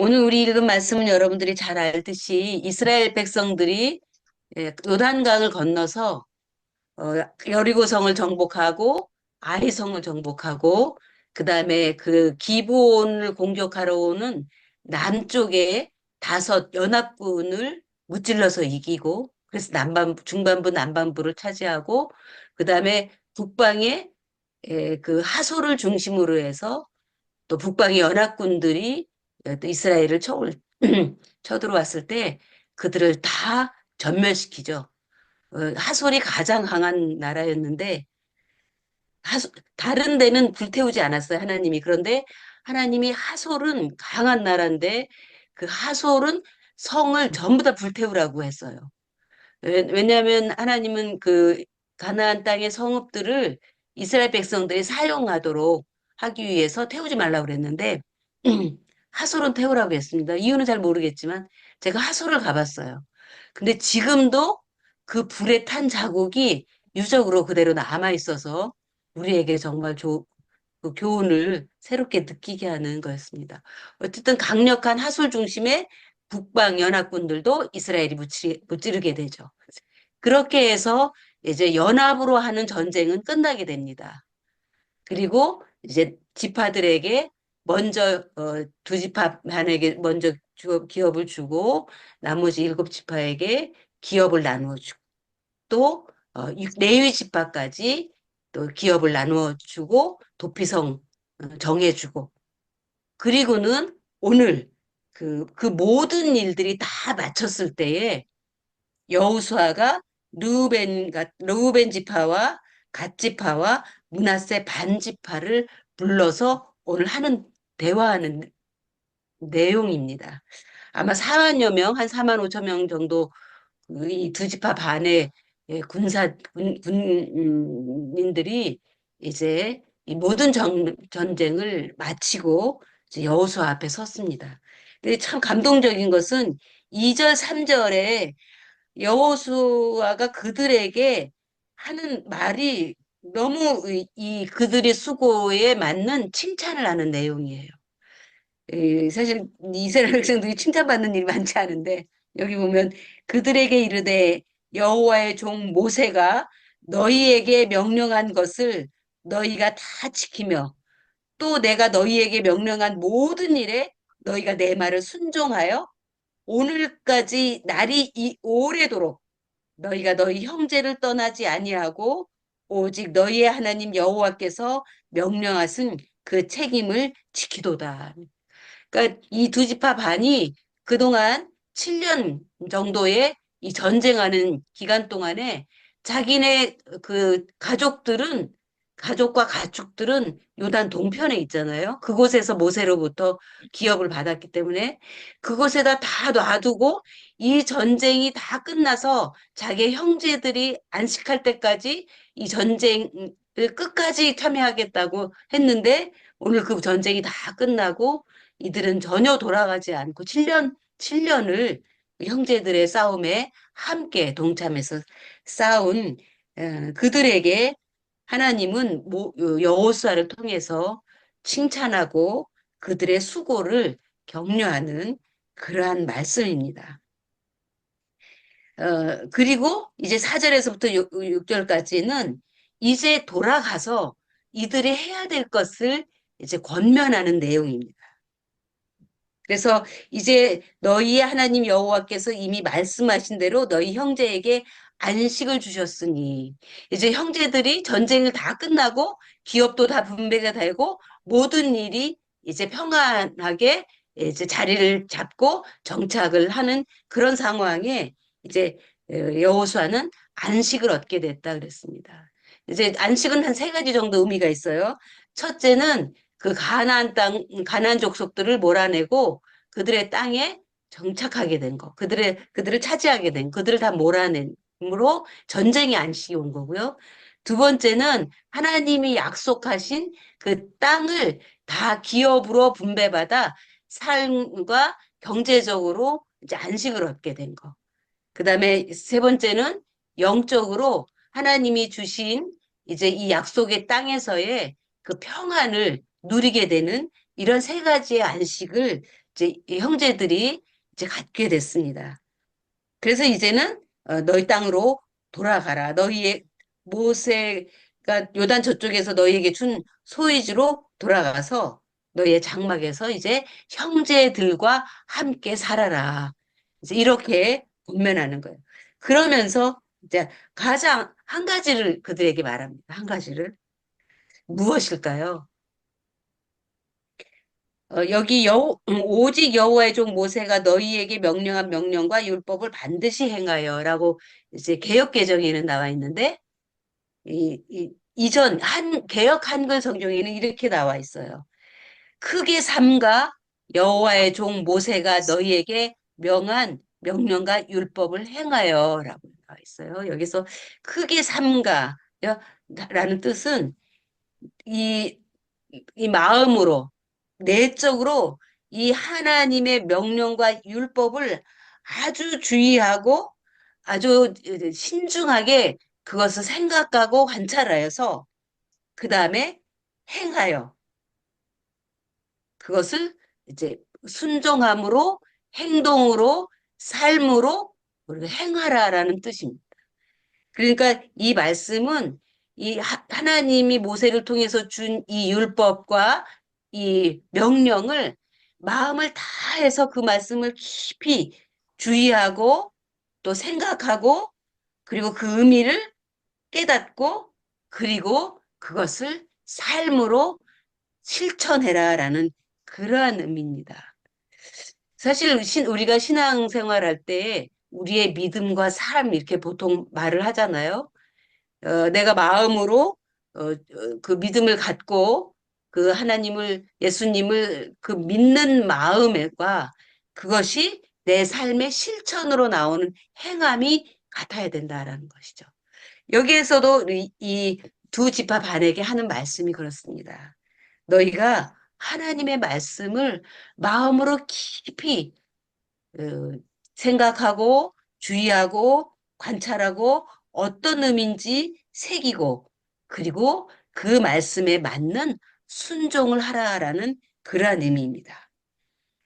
오늘 우리 읽은 말씀은 여러분들이 잘 알듯이 이스라엘 백성들이 예, 요단강을 건너서 어, 여리고성을 정복하고 아이성을 정복하고 그 다음에 그 기브온을 공격하러 오는 남쪽에 다섯 연합군을 무찔러서 이기고 그래서 남반부 중반부 남반부를 차지하고 그 다음에 북방에 에, 그 하소를 중심으로 해서 또 북방의 연합군들이 또 이스라엘을 쳐, 쳐들어왔을 때 그들을 다 전멸시키죠. 어, 하솔이 가장 강한 나라였는데 하소, 다른 데는 불태우지 않았어요. 하나님이. 그런데 하나님이 하솔은 강한 나라인데 그 하솔은 성을 전부 다 불태우라고 했어요. 왜냐하면 하나님은 그 가나안 땅의 성읍들을 이스라엘 백성들이 사용하도록 하기 위해서 태우지 말라고 그랬는데 하솔은 태우라고 했습니다. 이유는 잘 모르겠지만 제가 하솔을 가봤어요. 근데 지금도 그 불에 탄 자국이 유적으로 그대로 남아 있어서 우리에게 정말 조, 그 교훈을 새롭게 느끼게 하는 거였습니다. 어쨌든 강력한 하솔 중심의 북방 연합군들도 이스라엘이 무찌, 무찌르게 되죠. 그렇게 해서 이제 연합으로 하는 전쟁은 끝나게 됩니다. 그리고 이제 지파들에게 먼저 어, 두 지파만에게 먼저 기업을 주고 나머지 일곱 지파에게 기업을 나누어 주고 또 어, 레위 지파까지 또 기업을 나누어 주고 도피성 어, 정해주고. 그리고는 오늘 그, 그 모든 일들이 다 마쳤을 때에 여우수아가 르우벤, 르우벤 지파와 갓 지파와 문하세 반 지파를 불러서 오늘 하는 대화하는 내용입니다. 아마 4만여 명, 한 4만 5천 명 정도 이두 지파 반의 예, 군사 군, 군인들이 이제 이 모든 전, 전쟁을 마치고 여호수 앞에 섰습니다. 근데 참 감동적인 것은 2절, 3절에 여호수아가 그들에게 하는 말이 너무 이 그들의 수고에 맞는 칭찬을 하는 내용이에요. 사실 이스라엘 백성들이 칭찬받는 일이 많지 않은데 여기 보면 그들에게 이르되 여호와의 종 모세가 너희에게 명령한 것을 너희가 다 지키며 또 내가 너희에게 명령한 모든 일에 너희가 내 말을 순종하여 오늘까지 날이 이 오래도록 너희가 너희 형제를 떠나지 아니하고 오직 너희의 하나님 여호와께서 명령하신 그 책임을 지키도다. 그러니까 이 두 지파 반이 그동안 7년 정도의 이 전쟁하는 기간 동안에 자기네 그 가족들은 가족과 가축들은 요단 동편에 있잖아요. 그곳에서 모세로부터 기업을 받았기 때문에 그곳에다 다 놔두고 이 전쟁이 다 끝나서 자기 형제들이 안식할 때까지 이 전쟁을 끝까지 참여하겠다고 했는데 오늘 그 전쟁이 다 끝나고 이들은 전혀 돌아가지 않고 7년, 7년을 형제들의 싸움에 함께 동참해서 싸운 어, 그들에게 하나님은 여호수아를 통해서 칭찬하고 그들의 수고를 격려하는 그러한 말씀입니다. 어, 그리고 이제 4절에서부터 6절까지는 이제 돌아가서 이들이 해야 될 것을 이제 권면하는 내용입니다. 그래서 이제 너희의 하나님 여호와께서 이미 말씀하신 대로 너희 형제에게 안식을 주셨으니 이제 형제들이 전쟁을 다 끝나고 기업도 다 분배가 되고 모든 일이 이제 평안하게 이제 자리를 잡고 정착을 하는 그런 상황에 이제 어, 여호수아는 안식을 얻게 됐다 그랬습니다. 이제 안식은 한 세 가지 정도 의미가 있어요. 첫째는 그 가나안 땅, 가나안 족속들을 몰아내고 그들의 땅에 정착하게 된 거, 그들의 그들을 차지하게 된, 그들을 다 몰아낸 으로 전쟁이 안식이 온 거고요. 두 번째는 하나님이 약속하신 그 땅을 다 기업으로 분배받아 삶과 경제적으로 이제 안식을 얻게 된 거. 그 다음에 세 번째는 영적으로 하나님이 주신 이제 이 약속의 땅에서의 그 평안을 누리게 되는 이런 세 가지의 안식을 이제 이 형제들이 이제 갖게 됐습니다. 그래서 이제는 어, 너희 땅으로 돌아가라. 너희의 모세가 요단 저쪽에서 너희에게 준 소유지로 돌아가서 너희의 장막에서 이제 형제들과 함께 살아라. 이제 이렇게 권면하는 거예요. 그러면서 이제 가장 한 가지를 그들에게 말합니다. 한 가지를 무엇일까요? 어, 여기 여, 음, 오직 여호와의 종 모세가 너희에게 명령한 명령과 율법을 반드시 행하여라고 이제 개역 개정에는 나와 있는데 이, 이 이전 한 개역 한글 성경에는 이렇게 나와 있어요. 크게 삼가 여호와의 종 모세가 너희에게 명한 명령과 율법을 행하여라고 나와 있어요. 여기서 크게 삼가 라는 뜻은 이, 이 마음으로 내적으로 이 하나님의 명령과 율법을 아주 주의하고 아주 신중하게 그것을 생각하고 관찰하여서 그 다음에 행하여 그것을 이제 순종함으로 행동으로 삶으로 우리가 행하라라는 뜻입니다. 그러니까 이 말씀은 이 하나님이 모세를 통해서 준 이 율법과 이 명령을 마음을 다해서 그 말씀을 깊이 주의하고 또 생각하고 그리고 그 의미를 깨닫고 그리고 그것을 삶으로 실천해라 라는 그러한 의미입니다. 사실 우리가 신앙생활 할 때 우리의 믿음과 삶 이렇게 보통 말을 하잖아요. 어, 내가 마음으로 어, 어그 믿음을 갖고 그 하나님을 예수님을 그 믿는 마음과 그것이 내 삶의 실천으로 나오는 행함이 같아야 된다라는 것이죠. 여기에서도 이두 지파 반에게 하는 말씀이 그렇습니다. 너희가 하나님의 말씀을 마음으로 깊이 어, 생각하고 주의하고 관찰하고 어떤 의미인지 새기고 그리고 그 말씀에 맞는 순종을 하라라는 그러한 의미입니다.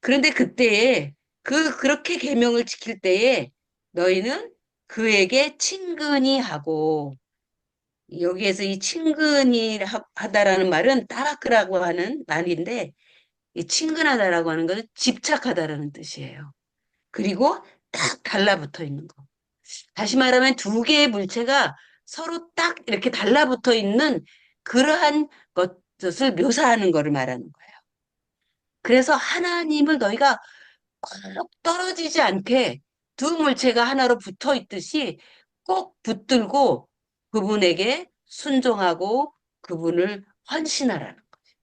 그런데 그때에 그 그렇게 계명을 지킬 때에 너희는 그에게 친근히 하고 여기에서 이 친근히 하다라는 말은 따라크라고 하는 말인데 이 친근하다라고 하는 것은 집착하다라는 뜻이에요. 그리고 딱 달라붙어 있는 거. 다시 말하면 두 개의 물체가 서로 딱 이렇게 달라붙어 있는 그러한 것 을 묘사하는 것을 말하는 거예요. 그래서 하나님을 너희가 꼭 떨어지지 않게 두 물체가 하나로 붙어 있듯이 꼭 붙들고 그분에게 순종하고 그분을 헌신하라는 거죠.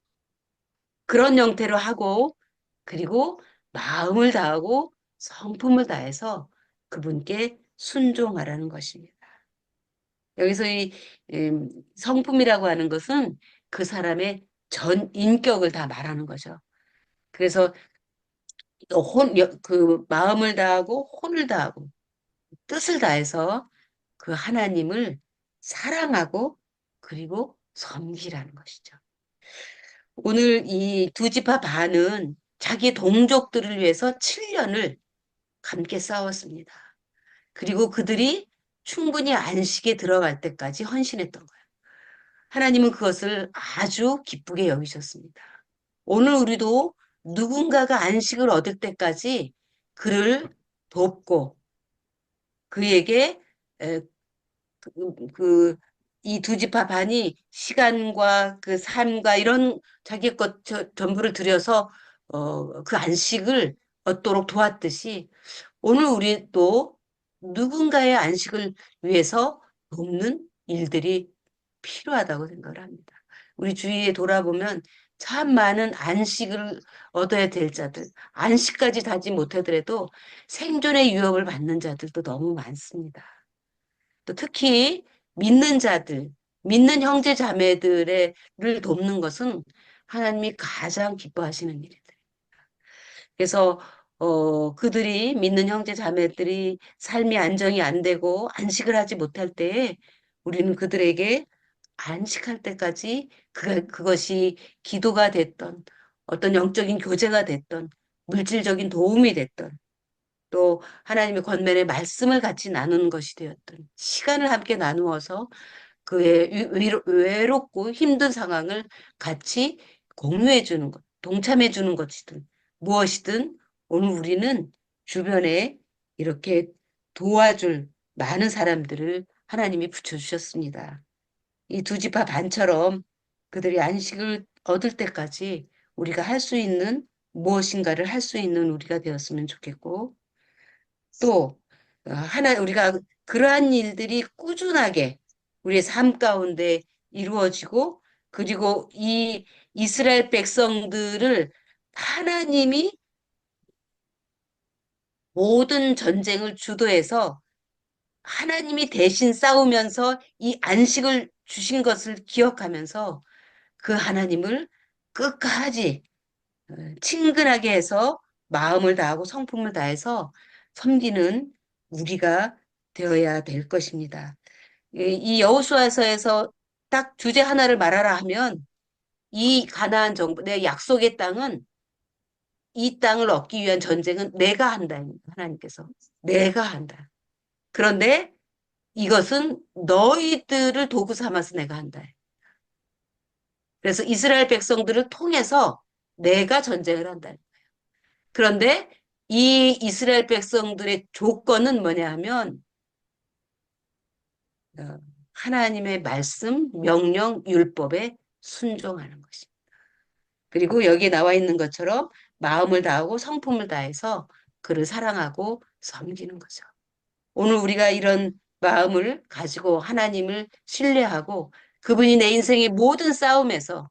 그런 형태로 하고 그리고 마음을 다하고 성품을 다해서 그분께 순종하라는 것입니다. 여기서 이 음, 성품이라고 하는 것은 그 사람의 전 인격을 다 말하는 거죠. 그래서 혼, 그 마음을 다하고 혼을 다하고 뜻을 다해서 그 하나님을 사랑하고 그리고 섬기라는 것이죠. 오늘 이 두 지파 반은 자기 동족들을 위해서 7년을 함께 싸웠습니다. 그리고 그들이 충분히 안식에 들어갈 때까지 헌신했던 거예요. 하나님은 그것을 아주 기쁘게 여기셨습니다. 오늘 우리도 누군가가 안식을 얻을 때까지 그를 돕고 그에게 그, 이두 지파 반이 시간과 그 삶과 이런 자기 것 저, 전부를 들여서 어, 그 안식을 얻도록 도왔듯이 오늘 우리도 누군가의 안식을 위해서 돕는 일들이 필요하다고 생각을 합니다. 우리 주위에 돌아보면 참 많은 안식을 얻어야 될 자들, 안식까지 다지 못하더라도 생존의 유업을 받는 자들도 너무 많습니다. 또 특히 믿는 자들, 믿는 형제 자매들을 돕는 것은 하나님이 가장 기뻐하시는 일입니다. 그래서 어, 그들이 믿는 형제 자매들이 삶이 안정이 안 되고 안식을 하지 못할 때에 우리는 그들에게 안식할 때까지 그, 그것이 기도가 됐던 어떤 영적인 교제가 됐던 물질적인 도움이 됐던 또 하나님의 권면의 말씀을 같이 나누는 것이 되었던 시간을 함께 나누어서 그의 외롭고 힘든 상황을 같이 공유해 주는 것, 동참해 주는 것이든 무엇이든 오늘 우리는 주변에 이렇게 도와줄 많은 사람들을 하나님이 붙여주셨습니다. 이 두 지파 반처럼 그들이 안식을 얻을 때까지 우리가 할 수 있는 무엇인가를 할 수 있는 우리가 되었으면 좋겠고 또 어, 하나 우리가 그러한 일들이 꾸준하게 우리의 삶 가운데 이루어지고 그리고 이 이스라엘 백성들을 하나님이 모든 전쟁을 주도해서 하나님이 대신 싸우면서 이 안식을 주신 것을 기억하면서 그 하나님을 끝까지 어, 친근하게 해서 마음을 다하고 성품을 다해서 섬기는 우리가 되어야 될 것입니다. 이- 이 여호수아서에서 딱 주제 하나를 말하라 하면 이 가나안 정부, 내 약속의 땅은 이 땅을 얻기 위한 전쟁은 내가 한다. 하나님께서 내가 한다. 그런데 이것은 너희들을 도구 삼아서 내가 한다. 그래서 이스라엘 백성들을 통해서 내가 전쟁을 한다. 그런데 이 이스라엘 백성들의 조건은 뭐냐 하면 어, 하나님의 말씀, 명령, 율법에 순종하는 것입니다. 그리고 여기에 나와 있는 것처럼 마음을 다하고 성품을 다해서 그를 사랑하고 섬기는 거죠. 오늘 우리가 이런 마음을 가지고 하나님을 신뢰하고 그분이 내 인생의 모든 싸움에서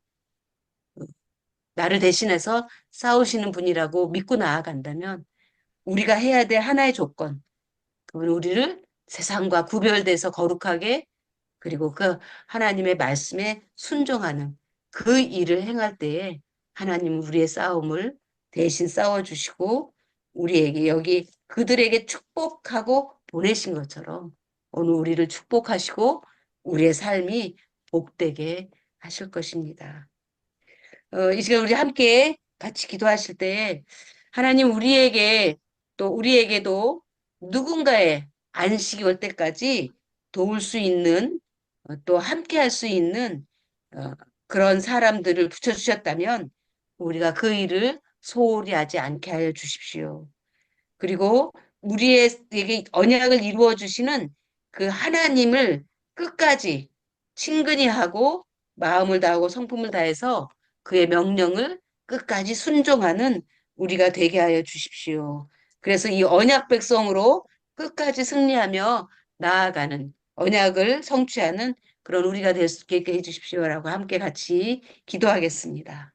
나를 대신해서 싸우시는 분이라고 믿고 나아간다면 우리가 해야 될 하나의 조건, 그분 우리를 세상과 구별돼서 거룩하게 그리고 그 하나님의 말씀에 순종하는 그 일을 행할 때에 하나님은 우리의 싸움을 대신 싸워주시고 우리에게 여기 그들에게 축복하고 보내신 것처럼 오늘 우리를 축복하시고 우리의 삶이 복되게 하실 것입니다. 어, 이 시간 우리 함께 같이 기도하실 때 하나님 우리에게 또 우리에게도 누군가의 안식이 올 때까지 도울 수 있는 어, 또 함께 할 수 있는 어, 그런 사람들을 붙여주셨다면 우리가 그 일을 소홀히 하지 않게 하여 주십시오. 그리고 우리에게 언약을 이루어 주시는 그 하나님을 끝까지 친근히 하고 마음을 다하고 성품을 다해서 그의 명령을 끝까지 순종하는 우리가 되게 하여 주십시오. 그래서 이 언약 백성으로 끝까지 승리하며 나아가는 언약을 성취하는 그런 우리가 될 수 있게 해 주십시오라고 함께 같이 기도하겠습니다.